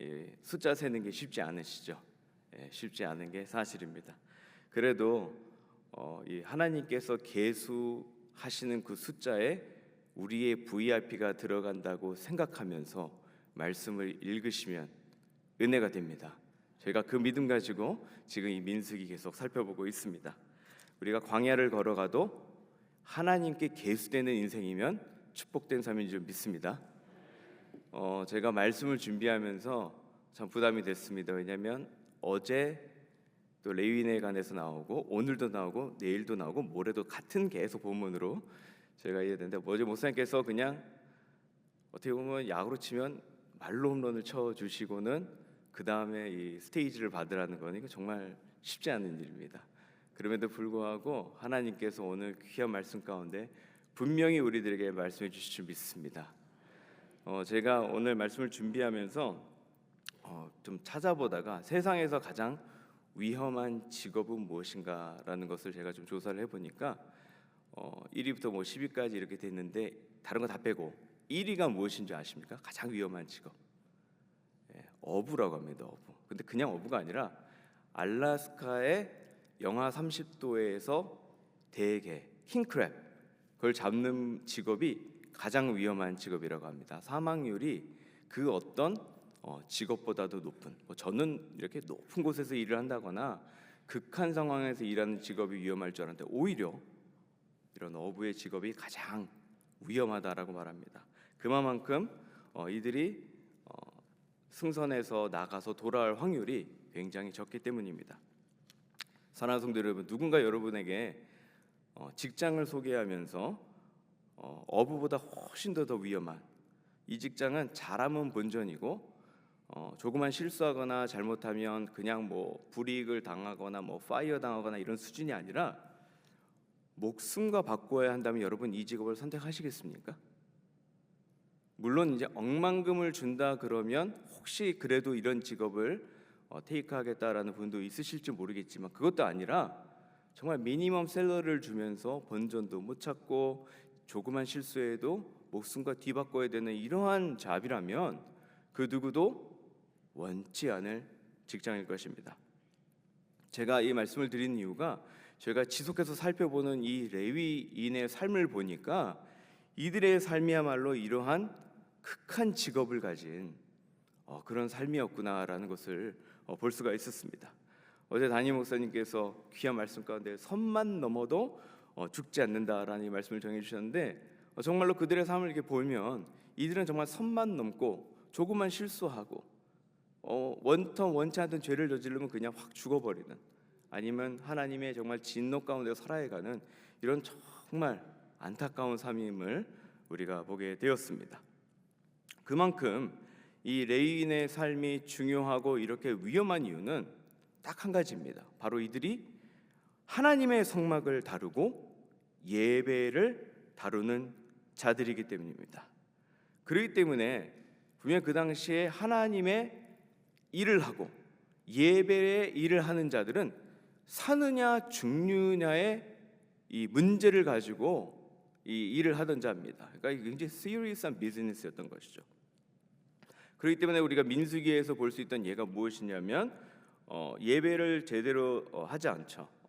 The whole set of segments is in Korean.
예, 숫자 세는 게 쉽지 않으시죠. 예, 쉽지 않은 게 사실입니다. 그래도 어, 이 하나님께서 계수하시는 그 숫자에 우리의 VIP가 들어간다고 생각하면서 말씀을 읽으시면 은혜가 됩니다. 저희가 그 믿음 가지고 지금 이 민숙이 계속 살펴보고 있습니다. 우리가 광야를 걸어가도 하나님께 계수되는 인생이면 축복된 삶인 줄 믿습니다. 어, 제가 말씀을 준비하면서 참 부담이 됐습니다. 왜냐하면 어제 또 레위인에 관해서 나오고 오늘도 나오고 내일도 나오고 모레도 같은 계속 본문으로 제가 해야 되는데 어제 목사님께서 그냥 어떻게 보면 야구로 치면 말로 홈런을 쳐 주시고는 그 다음에 이 스테이지를 받으라는 이거 정말 쉽지 않은 일입니다. 그럼에도 불구하고 하나님께서 오늘 귀한 말씀 가운데 분명히 우리들에게 말씀해 주실 줄 믿습니다. 어, 제가 오늘 말씀을 준비하면서 어, 좀 찾아보다가 세상에서 가장 위험한 직업은 무엇인가라는 것을 제가 좀 조사를 해보니까 어, 1위부터 뭐 10위까지 이렇게 됐는데 다른 거 다 빼고 1위가 무엇인 줄 아십니까? 가장 위험한 직업. 예, 어부라고 합니다. 어부. 근데 그냥 어부가 아니라 알라스카의 영하 30도에서 대게 킹크랩 그걸 잡는 직업이 가장 위험한 직업이라고 합니다. 사망률이 그 어떤 어, 직업보다도 높은. 뭐 저는 이렇게 높은 곳에서 일을 한다거나 극한 상황에서 일하는 직업이 위험할 줄 알았는데 오히려 이런 어부의 직업이 가장 위험하다라고 말합니다. 그만큼 어, 이들이 어, 승선해서 나가서 돌아올 확률이 굉장히 적기 때문입니다. 사랑하는 성도 여러분, 누군가 여러분에게 어, 직장을 소개하면서 어, 어부보다 훨씬 더 더 위험한 이 직장은 잘하면 본전이고 어, 조그만 실수하거나 잘못하면 그냥 뭐 불이익을 당하거나 뭐 파이어 당하거나 이런 수준이 아니라 목숨과 바꿔야 한다면 여러분 이 직업을 선택하시겠습니까? 물론 이제 억만금을 준다 그러면 혹시 그래도 이런 직업을 어, 테이크하겠다라는 분도 있으실지 모르겠지만 그것도 아니라 정말 미니멈 셀러를 주면서 본전도 못 찾고 조그만 실수에도 목숨과 뒤바꿔야 되는 이러한 잡이라면 그 누구도 원치 않을 직장일 것입니다. 제가 이 말씀을 드린 이유가 저희가 지속해서 살펴보는 이 레위인의 삶을 보니까 이들의 삶이야말로 이러한 극한 직업을 가진 어, 그런 삶이었구나라는 것을 어, 볼 수가 있었습니다. 어제 담임 목사님께서 귀한 말씀 가운데 선만 넘어도 어, 죽지 않는다라는 이 말씀을 정해 주셨는데 어, 정말로 그들의 삶을 이렇게 보면 이들은 정말 선만 넘고 조금만 실수하고 어, 원턴 원치 않던 죄를 저지르면 그냥 확 죽어버리는 아니면 하나님의 정말 진노 가운데 살아가는 이런 정말 안타까운 삶임을 우리가 보게 되었습니다. 그만큼 이 레위인의 삶이 중요하고 이렇게 위험한 이유는 딱 한 가지입니다. 바로 이들이 하나님의 성막을 다루고 예배를 다루는 자들이기 때문입니다. 그렇기 때문에 분명 그 당시에 하나님의 일을 하고 예배의 일을 하는 자들은 사느냐 죽느냐의 이 문제를 가지고 이 일을 하던 자입니다. 그러니까 굉장히 시리어스한 비즈니스였던 것이죠. 그렇기 때문에 우리가 민수기에서 볼 수 있던 예가 무엇이냐면 어, 예배를 제대로 어, 하지 않죠.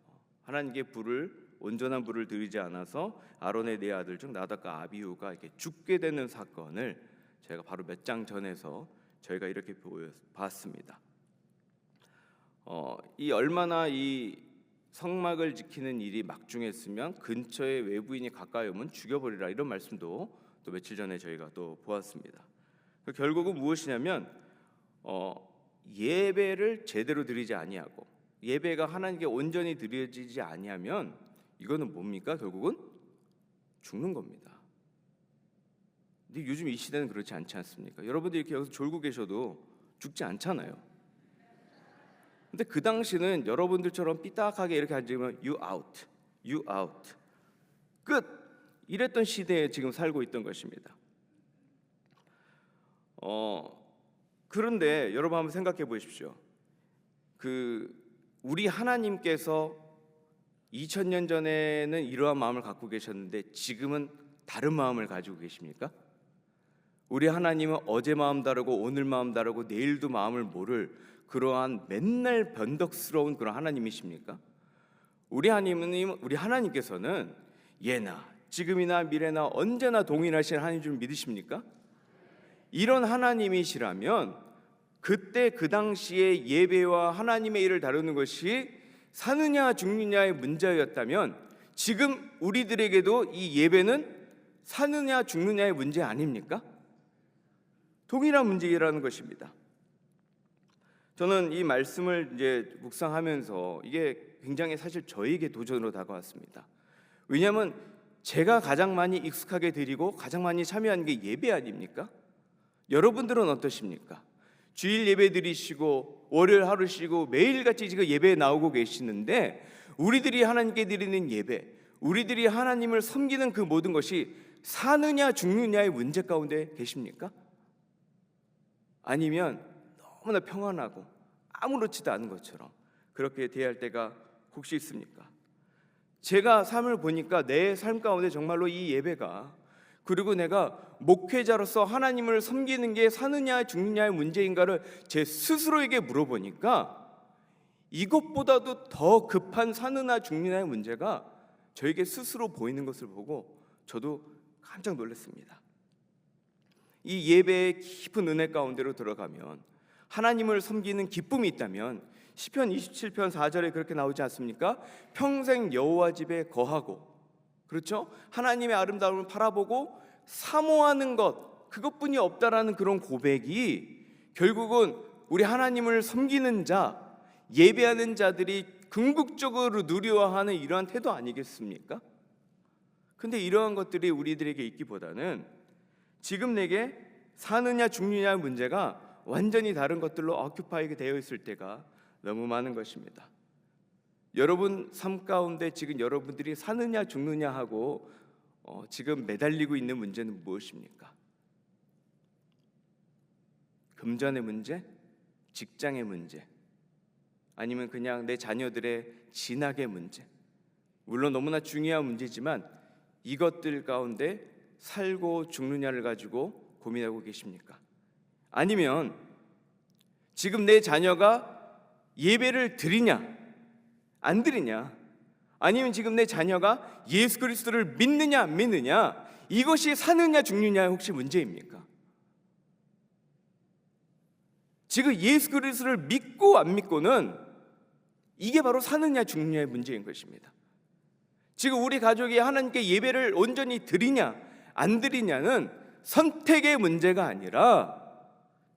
하나님께 불을 온전한 불을 드리지 않아서 아론의 네 아들 중 나답과 아비후가 이렇게 죽게 되는 사건을 제가 바로 몇 장 전에서 저희가 이렇게 봤습니다. 어, 이 얼마나 이 성막을 지키는 일이 막중했으면 근처에 외부인이 가까이 오면 죽여버리라 이런 말씀도 또 며칠 전에 저희가 또 보았습니다. 결국은 무엇이냐면 어, 예배를 제대로 드리지 아니하고 예배가 하나님께 온전히 드려지지 아니하면 이거는 뭡니까 결국은 죽는 겁니다. 근데 요즘 이 시대는 그렇지 않지 않습니까? 여러분들 이렇게 여기서 졸고 계셔도 죽지 않잖아요. 근데 그 당시는 여러분들처럼 삐딱하게 이렇게 앉으면 you out, you out, 끝 이랬던 시대에 지금 살고 있던 것입니다. 어 그런데 여러분 한번 생각해 보십시오. 그 우리 하나님께서 2000년 전에는 이러한 마음을 갖고 계셨는데 지금은 다른 마음을 가지고 계십니까? 우리 하나님은 어제 마음 다르고 오늘 마음 다르고 내일도 마음을 모를 그러한 맨날 변덕스러운 그런 하나님이십니까? 우리 하나님은 우리 하나님께서는 예나 지금이나 미래나 언제나 동일하신 하나님 줄 믿으십니까? 이런 하나님이시라면 그때 그 당시에 예배와 하나님의 일을 다루는 것이 사느냐 죽느냐의 문제였다면 지금 우리들에게도 이 예배는 사느냐 죽느냐의 문제 아닙니까? 동일한 문제라는 것입니다. 저는 이 말씀을 이제 묵상하면서 이게 굉장히 사실 저에게 도전으로 다가왔습니다. 왜냐하면 제가 가장 많이 익숙하게 드리고 가장 많이 참여하는 게 예배 아닙니까? 여러분들은 어떠십니까? 주일 예배 드리시고 월요일 하루 쉬고 매일같이 지금 예배에 나오고 계시는데 우리들이 하나님께 드리는 예배, 우리들이 하나님을 섬기는 그 모든 것이 사느냐 죽느냐의 문제 가운데 계십니까? 아니면 너무나 평안하고 아무렇지도 않은 것처럼 그렇게 대할 때가 혹시 있습니까? 제가 삶을 보니까 내 삶 가운데 정말로 이 예배가 그리고 내가 목회자로서 하나님을 섬기는 게 사느냐 죽느냐의 문제인가를 제 스스로에게 물어보니까 이것보다도 더 급한 사느냐 죽느냐의 문제가 저에게 스스로 보이는 것을 보고 저도 깜짝 놀랐습니다. 이 예배의 깊은 은혜 가운데로 들어가면 하나님을 섬기는 기쁨이 있다면 시편 27편 4절에 그렇게 나오지 않습니까? 평생 여호와 집에 거하고 그렇죠? 하나님의 아름다움을 바라보고 사모하는 것 그것뿐이 없다라는 그런 고백이 결국은 우리 하나님을 섬기는 자 예배하는 자들이 궁극적으로 누려하는 이러한 태도 아니겠습니까? 근데 이러한 것들이 우리들에게 있기보다는 지금 내게 사느냐 죽느냐 문제가 완전히 다른 것들로 어큐파이게 되어 있을 때가 너무 많은 것입니다. 여러분 삶 가운데 지금 여러분들이 사느냐 죽느냐 하고 어, 지금 매달리고 있는 문제는 무엇입니까? 금전의 문제, 직장의 문제, 아니면 그냥 내 자녀들의 진학의 문제. 물론 너무나 중요한 문제지만 이것들 가운데 살고 죽느냐를 가지고 고민하고 계십니까? 아니면 지금 내 자녀가 예배를 드리냐 안 드리냐 아니면 지금 내 자녀가 예수 그리스도를 믿느냐 안 믿느냐 이것이 사느냐 죽느냐 혹시 문제입니까? 지금 예수 그리스도를 믿고 안 믿고는 이게 바로 사느냐 죽느냐의 문제인 것입니다. 지금 우리 가족이 하나님께 예배를 온전히 드리냐 안 드리냐는 선택의 문제가 아니라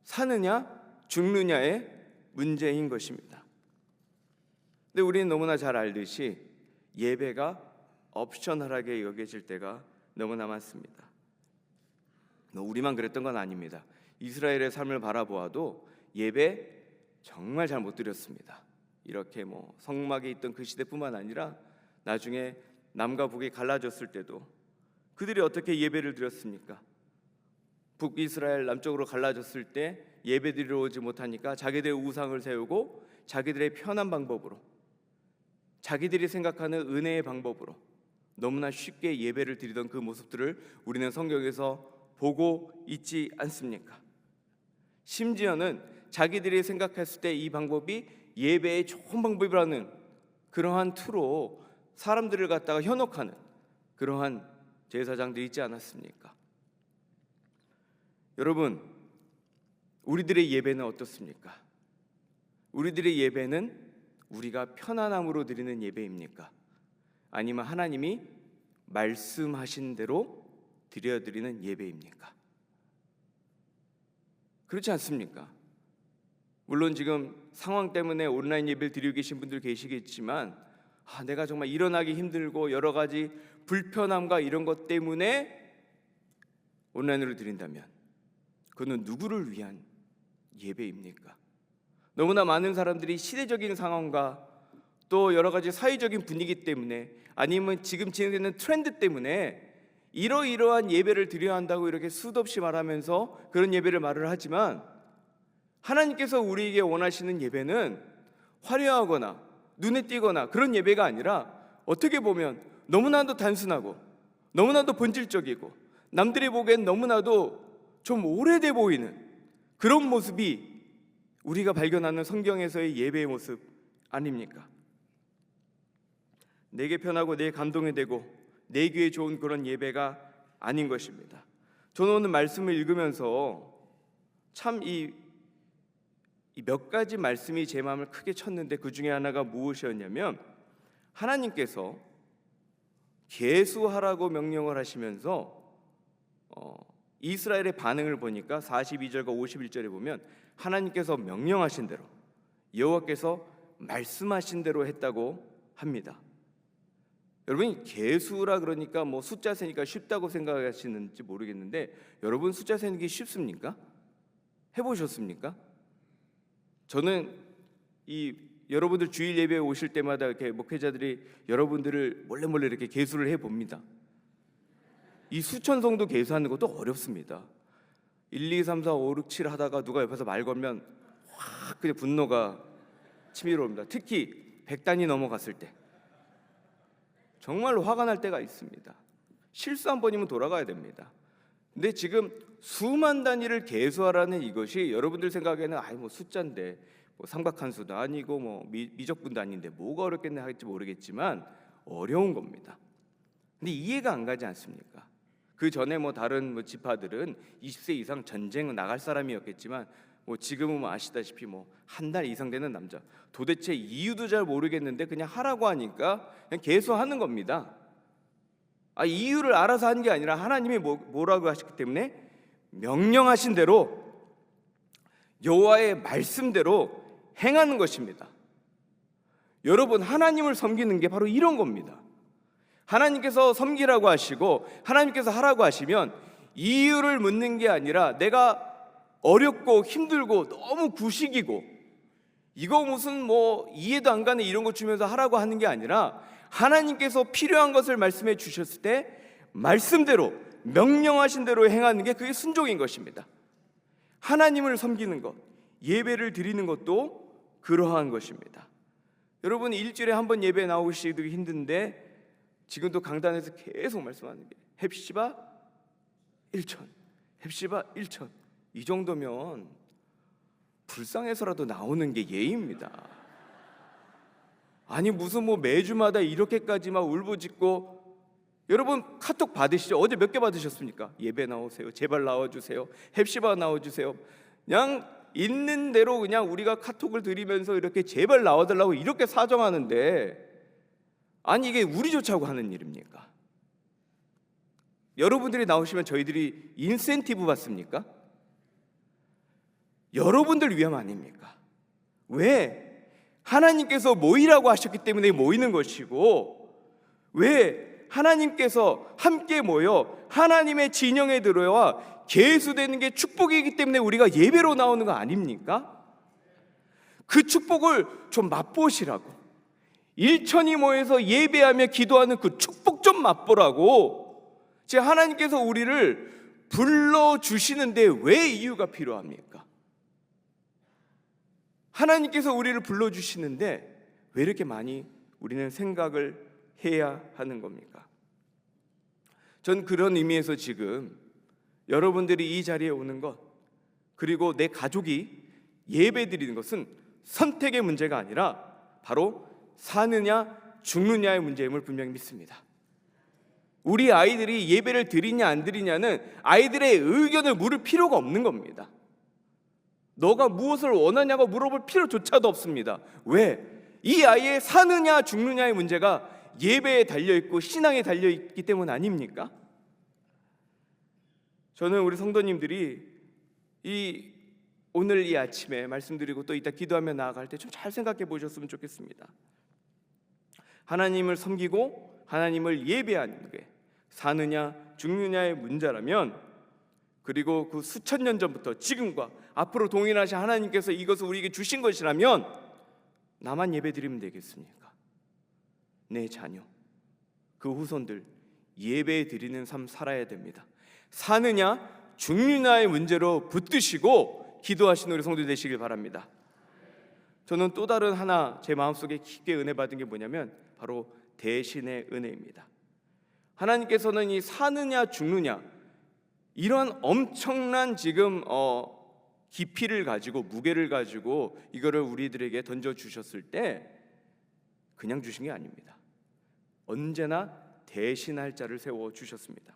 사느냐 죽느냐의 문제인 것입니다. 근데 우리는 너무나 잘 알듯이 예배가 옵셔널하게 여겨질 때가 너무나 많습니다. 우리만 그랬던 건 아닙니다. 이스라엘의 삶을 바라보아도 예배 정말 잘 못 드렸습니다. 이렇게 뭐 성막에 있던 그 시대뿐만 아니라 나중에 남과 북이 갈라졌을 때도 그들이 어떻게 예배를 드렸습니까? 북이스라엘 남쪽으로 갈라졌을 때 예배드리러 오지 못하니까 자기들의 우상을 세우고 자기들의 편한 방법으로 자기들이 생각하는 은혜의 방법으로 너무나 쉽게 예배를 드리던 그 모습들을 우리는 성경에서 보고 있지 않습니까? 심지어는 자기들이 생각했을 때 이 방법이 예배의 좋은 방법이라는 그러한 투로 사람들을 갖다가 현혹하는 그러한 제사장들이 있지 않았습니까? 여러분, 우리들의 예배는 어떻습니까? 우리들의 예배는 우리가 편안함으로 드리는 예배입니까? 아니면 하나님이 말씀하신 대로 드려 드리는 예배입니까? 그렇지 않습니까? 물론 지금 상황 때문에 온라인 예배를 드리고 계신 분들 계시겠지만 아, 내가 정말 일어나기 힘들고 여러 가지 불편함과 이런 것 때문에 온라인으로 드린다면 그는 누구를 위한 예배입니까? 너무나 많은 사람들이 시대적인 상황과 또 여러 가지 사회적인 분위기 때문에 아니면 지금 진행되는 트렌드 때문에 이러이러한 예배를 드려야 한다고 이렇게 수도 없이 말하면서 그런 예배를 말을 하지만 하나님께서 우리에게 원하시는 예배는 화려하거나 눈에 띄거나 그런 예배가 아니라 어떻게 보면 너무나도 단순하고 너무나도 본질적이고 남들이 보기엔 너무나도 좀 오래돼 보이는 그런 모습이 우리가 발견하는 성경에서의 예배의 모습 아닙니까? 내게 편하고 내 감동이 되고 내 귀에 좋은 그런 예배가 아닌 것입니다. 저는 오늘 말씀을 읽으면서 참 이 몇 가지 말씀이 제 마음을 크게 쳤는데 그 중에 하나가 무엇이었냐면 하나님께서 계수하라고 명령을 하시면서 어, 이스라엘의 반응을 보니까 42절과 51절에 보면 하나님께서 명령하신 대로 여호와께서 말씀하신 대로 했다고 합니다. 여러분 계수라 그러니까 뭐 숫자 세니까 쉽다고 생각하시는지 모르겠는데 여러분 숫자 세는 게 쉽습니까? 해보셨습니까? 저는 이 여러분들 주일 예배에 오실 때마다 이렇게 목회자들이 여러분들을 몰래 몰래 이렇게 계수를 해 봅니다. 이 수천 성도 계수하는 것도 어렵습니다. 1, 2, 3, 4, 5, 6, 7 하다가 누가 옆에서 말 걸면 확 그냥 분노가 치밀어 옵니다. 특히 100단이 넘어갔을 때 정말로 화가 날 때가 있습니다. 실수 한 번이면 돌아가야 됩니다. 근데 지금 수만 단위를 계수하라는 이것이 여러분들 생각에는 아이 뭐 숫자인데 뭐 삼각함수도 아니고 뭐 미, 미적분도 아닌데 뭐가 어렵겠나 할지 모르겠지만 어려운 겁니다. 근데 이해가 안 가지 않습니까? 그 전에 뭐 다른 뭐 지파들은 20세 이상 전쟁 나갈 사람이었겠지만 뭐 지금은 뭐 아시다시피 뭐 한 달 이상 되는 남자 도대체 이유도 잘 모르겠는데 그냥 하라고 하니까 그냥 계속 하는 겁니다. 아 이유를 알아서 한 게 아니라 하나님이 뭐, 뭐라고 하셨기 때문에 명령하신 대로 여호와의 말씀대로 행하는 것입니다. 여러분 하나님을 섬기는 게 바로 이런 겁니다. 하나님께서 섬기라고 하시고 하나님께서 하라고 하시면 이유를 묻는 게 아니라 내가 어렵고 힘들고 너무 구식이고 이거 무슨 뭐 이해도 안 가는 이런 거 주면서 하라고 하는 게 아니라 하나님께서 필요한 것을 말씀해 주셨을 때 말씀대로 명령하신 대로 행하는 게 그게 순종인 것입니다. 하나님을 섬기는 것, 예배를 드리는 것도 그러한 것입니다. 여러분 일주일에 한 번 예배 나오시기 힘든데 지금도 강단에서 계속 말씀하는 게 헵시바 1천, 헵시바 1천 이 정도면 불쌍해서라도 나오는 게 예의입니다. 아니 무슨 뭐 매주마다 이렇게까지 막 울부짖고 여러분 카톡 받으시죠? 어제 몇 개 받으셨습니까? 예배 나오세요. 제발 나와주세요. 헵시바 나와주세요. 그냥 있는 대로 그냥 우리가 카톡을 드리면서 이렇게 제발 나와달라고 이렇게 사정하는데 아니 이게 우리 좋자고 하는 일입니까? 여러분들이 나오시면 저희들이 인센티브 받습니까? 여러분들 위험 아닙니까? 왜? 하나님께서 모이라고 하셨기 때문에 모이는 것이고 왜 하나님께서 함께 모여 하나님의 진영에 들어와 계수되는 게 축복이기 때문에 우리가 예배로 나오는 거 아닙니까? 그 축복을 좀 맛보시라고 일천이 모여서 예배하며 기도하는 그 축복 좀 맛보라고 제 하나님께서 우리를 불러 주시는데 왜 이유가 필요합니까? 하나님께서 우리를 불러 주시는데 왜 이렇게 많이 우리는 생각을 해야 하는 겁니까? 전 그런 의미에서 지금 여러분들이 이 자리에 오는 것 그리고 내 가족이 예배 드리는 것은 선택의 문제가 아니라 바로 사느냐 죽느냐의 문제임을 분명히 믿습니다. 우리 아이들이 예배를 드리냐 안 드리냐는 아이들의 의견을 물을 필요가 없는 겁니다. 너가 무엇을 원하냐고 물어볼 필요조차도 없습니다. 왜? 이 아이의 사느냐 죽느냐의 문제가 예배에 달려 있고 신앙에 달려 있기 때문 아닙니까? 저는 우리 성도님들이 이 오늘 이 아침에 말씀드리고 또 이따 기도하며 나아갈 때 좀 잘 생각해 보셨으면 좋겠습니다. 하나님을 섬기고 하나님을 예배하는 게 사느냐 죽느냐의 문제라면 그리고 그 수천 년 전부터 지금과 앞으로 동일하신 하나님께서 이것을 우리에게 주신 것이라면 나만 예배드리면 되겠습니까? 내 자녀, 그 후손들 예배 드리는 삶 살아야 됩니다. 사느냐 죽느냐의 문제로 붙드시고 기도하시는 우리 성도 되시길 바랍니다. 저는 또 다른 하나 제 마음속에 깊게 은혜 받은 게 뭐냐면 바로 대신의 은혜입니다. 하나님께서는 이 사느냐 죽느냐 이런 엄청난 지금 어 깊이를 가지고 무게를 가지고 이거를 우리들에게 던져 주셨을 때 그냥 주신 게 아닙니다. 언제나 대신할 자를 세워 주셨습니다.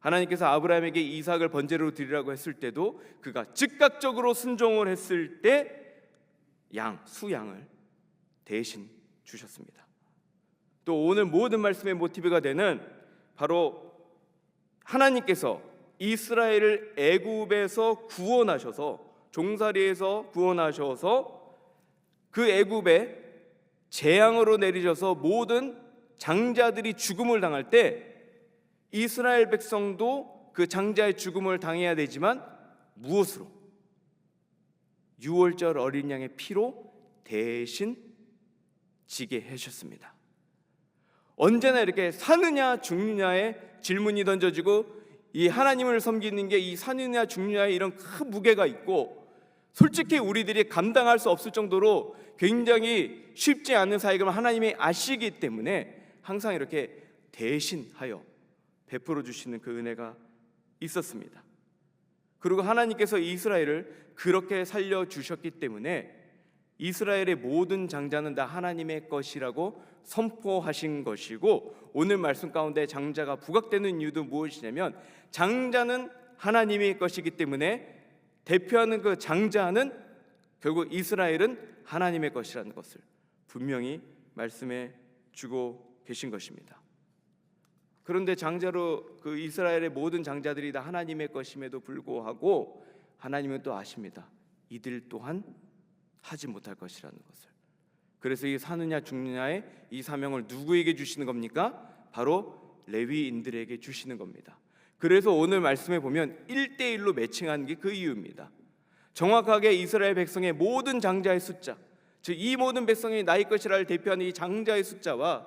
하나님께서 아브라함에게 이삭을 번제로 드리라고 했을 때도 그가 즉각적으로 순종을 했을 때 양, 수양을 대신 주셨습니다. 또 오늘 모든 말씀의 모티브가 되는 바로 하나님께서 이스라엘을 애굽에서 구원하셔서 종살이에서 구원하셔서 그 애굽에 재앙으로 내리셔서 모든 장자들이 죽음을 당할 때 이스라엘 백성도 그 장자의 죽음을 당해야 되지만 무엇으로? 유월절 어린 양의 피로 대신 지게 해주셨습니다. 언제나 이렇게 사느냐 죽느냐의 질문이 던져지고 이 하나님을 섬기는 게 이 사느냐 죽느냐의 이런 큰 무게가 있고 솔직히 우리들이 감당할 수 없을 정도로 굉장히 쉽지 않은 사역을 하나님이 아시기 때문에 항상 이렇게 대신하여 베풀어 주시는 그 은혜가 있었습니다. 그리고 하나님께서 이스라엘을 그렇게 살려 주셨기 때문에 이스라엘의 모든 장자는 다 하나님의 것이라고 선포하신 것이고 오늘 말씀 가운데 장자가 부각되는 이유도 무엇이냐면 장자는 하나님의 것이기 때문에 대표하는 그 장자는 결국 이스라엘은 하나님의 것이라는 것을 분명히 말씀해 주고 계신 것입니다. 그런데 장자로 그 이스라엘의 모든 장자들이 다 하나님의 것임에도 불구하고 하나님은 또 아십니다. 이들 또한 하지 못할 것이라는 것을. 그래서 이 사느냐 죽느냐의 이 사명을 누구에게 주시는 겁니까? 바로 레위인들에게 주시는 겁니다. 그래서 오늘 말씀에 보면 1대1로 매칭하는 게그 이유입니다. 정확하게 이스라엘 백성의 모든 장자의 숫자, 즉 이 모든 백성이 나의 것이라를 대표하는 이 장자의 숫자와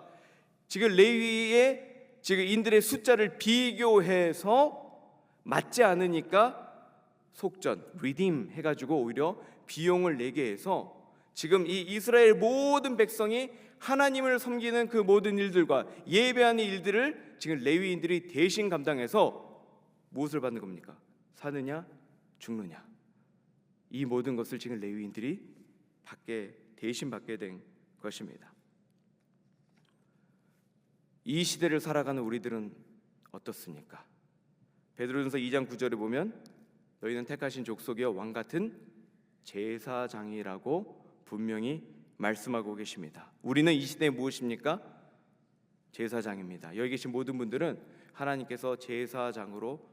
지금 레위의 지금 인들의 숫자를 비교해서 맞지 않으니까 속전, redeem 해가지고 오히려 비용을 내게 해서 지금 이 이스라엘 모든 백성이 하나님을 섬기는 그 모든 일들과 예배하는 일들을 지금 레위인들이 대신 감당해서 무엇을 받는 겁니까? 사느냐 죽느냐 이 모든 것을 지금 레위인들이 받게 대신 받게 된 것입니다. 이 시대를 살아가는 우리들은 어떻습니까? 베드로전서 2장 9절에 보면 너희는 택하신 족속이여 왕 같은 제사장이라고 분명히 말씀하고 계십니다. 우리는 이 시대에 무엇입니까? 제사장입니다. 여기 계신 모든 분들은 하나님께서 제사장으로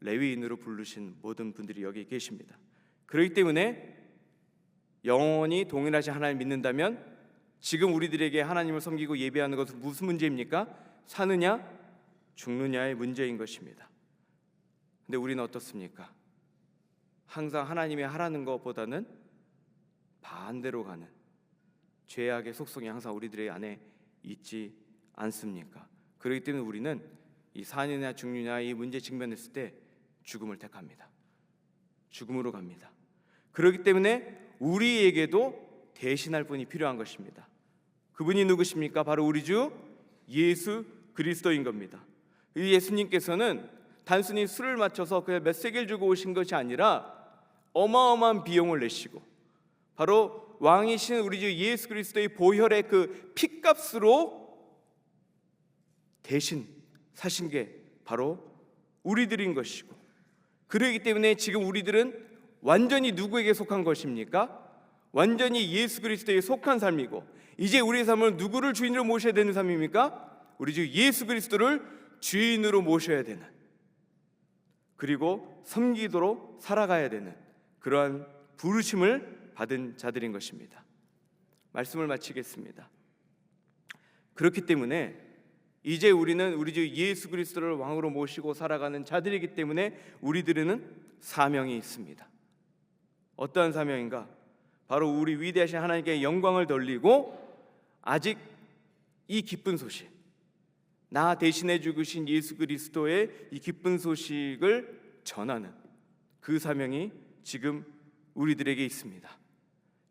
레위인으로 부르신 모든 분들이 여기 계십니다. 그렇기 때문에 영원히 동일하신 하나님 믿는다면 지금 우리들에게 하나님을 섬기고 예배하는 것은 무슨 문제입니까? 사느냐 죽느냐의 문제인 것입니다. 근데 우리는 어떻습니까? 항상 하나님이 하라는 것보다는 반대로 가는 죄악의 속성이 항상 우리들의 안에 있지 않습니까? 그렇기 때문에 우리는 이 사느냐 죽느냐 이 문제 직면했을 때 죽음을 택합니다. 죽음으로 갑니다. 그렇기 때문에 우리에게도 대신할 분이 필요한 것입니다. 그분이 누구십니까? 바로 우리 주 예수 그리스도인 겁니다. 이 예수님께서는 단순히 술을 맞춰서 그냥 몇 세겔 주고 오신 것이 아니라 어마어마한 비용을 내시고 바로 왕이신 우리 주 예수 그리스도의 보혈의 그 피값으로 대신 사신 게 바로 우리들인 것이고 그러기 때문에 지금 우리들은 완전히 누구에게 속한 것입니까? 완전히 예수 그리스도에 속한 삶이고 이제 우리의 삶은 누구를 주인으로 모셔야 되는 삶입니까? 우리 주 예수 그리스도를 주인으로 모셔야 되는 그리고 섬기도록 살아가야 되는 그러한 부르심을 받은 자들인 것입니다. 말씀을 마치겠습니다. 그렇기 때문에 이제 우리는 우리 주 예수 그리스도를 왕으로 모시고 살아가는 자들이기 때문에 우리들은 사명이 있습니다. 어떠한 사명인가? 바로 우리 위대하신 하나님께 영광을 돌리고 아직 이 기쁜 소식, 나 대신해 죽으신 예수 그리스도의 이 기쁜 소식을 전하는 그 사명이 지금 우리들에게 있습니다.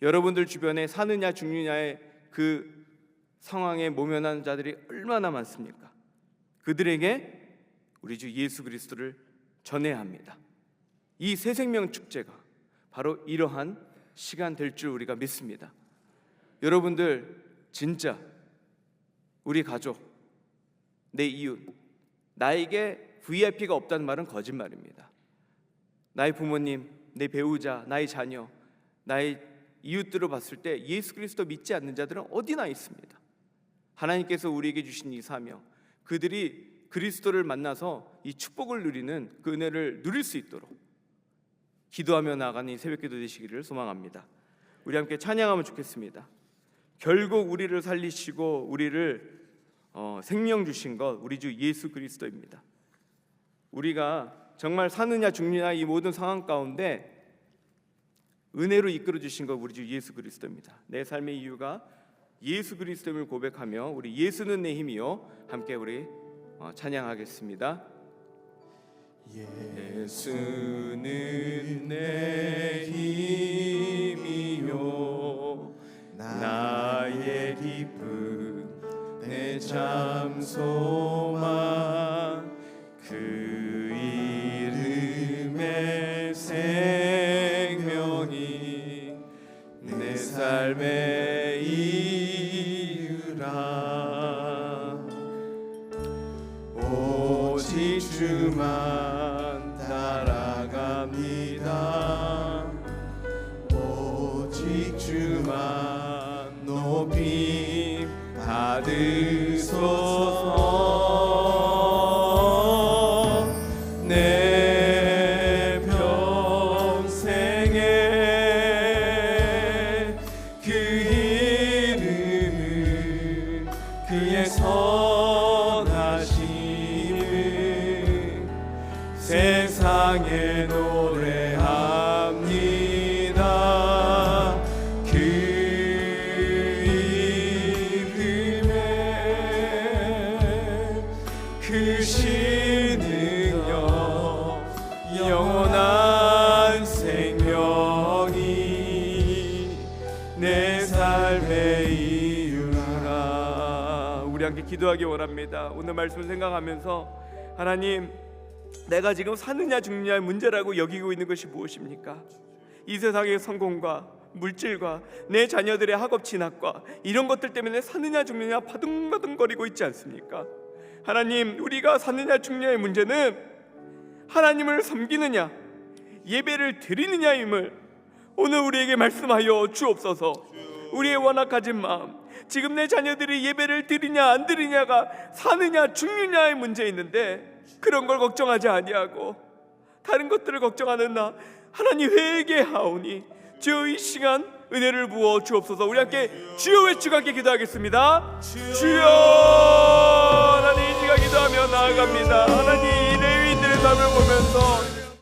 여러분들 주변에 사느냐 죽느냐의 그 상황에 모면한 자들이 얼마나 많습니까? 그들에게 우리 주 예수 그리스도를 전해야 합니다. 이 새 생명 축제가 바로 이러한 시간 될 줄 우리가 믿습니다. 여러분들 진짜 우리 가족, 내 이웃, 나에게 VIP가 없다는 말은 거짓말입니다. 나의 부모님, 내 배우자, 나의 자녀, 나의 이웃들을 봤을 때 예수 그리스도 믿지 않는 자들은 어디나 있습니다. 하나님께서 우리에게 주신 이 사명, 그들이 그리스도를 만나서 이 축복을 누리는 그 은혜를 누릴 수 있도록 기도하며 나가는 이 새벽기도 되시기를 소망합니다. 우리 함께 찬양하면 좋겠습니다. 결국 우리를 살리시고 우리를 어, 생명 주신 것 우리 주 예수 그리스도입니다. 우리가 정말 사느냐 죽느냐 이 모든 상황 가운데 은혜로 이끌어 주신 것 우리 주 예수 그리스도입니다. 내 삶의 이유가 예수 그리스도임을 고백하며 우리 예수는 내 힘이요 함께 우리 어, 찬양하겠습니다. 예수는 내 힘이요 나의 기쁨 내 참소 기도하기 원합니다 오늘 말씀 생각하면서 하나님 내가 지금 사느냐 죽느냐의 문제라고 여기고 있는 것이 무엇입니까? 이 세상의 성공과 물질과 내 자녀들의 학업 진학과 이런 것들 때문에 사느냐 죽느냐 바둥바둥거리고 있지 않습니까? 하나님 우리가 사느냐 죽느냐의 문제는 하나님을 섬기느냐 예배를 드리느냐임을 오늘 우리에게 말씀하여 주옵소서 우리의 완악해진 마음 지금 내 자녀들이 예배를 드리냐 안 드리냐가 사느냐 죽느냐의 문제 있는데 그런 걸 걱정하지 아니하고 다른 것들을 걱정하는 나 하나님 회개하오니 주여 이 시간 은혜를 부어 주옵소서. 우리 함께 주여 외치고 함께 기도하겠습니다. 주여 하나님 이 시간 기도하며 나아갑니다. 하나님 이 레위인들의 삶을 보면서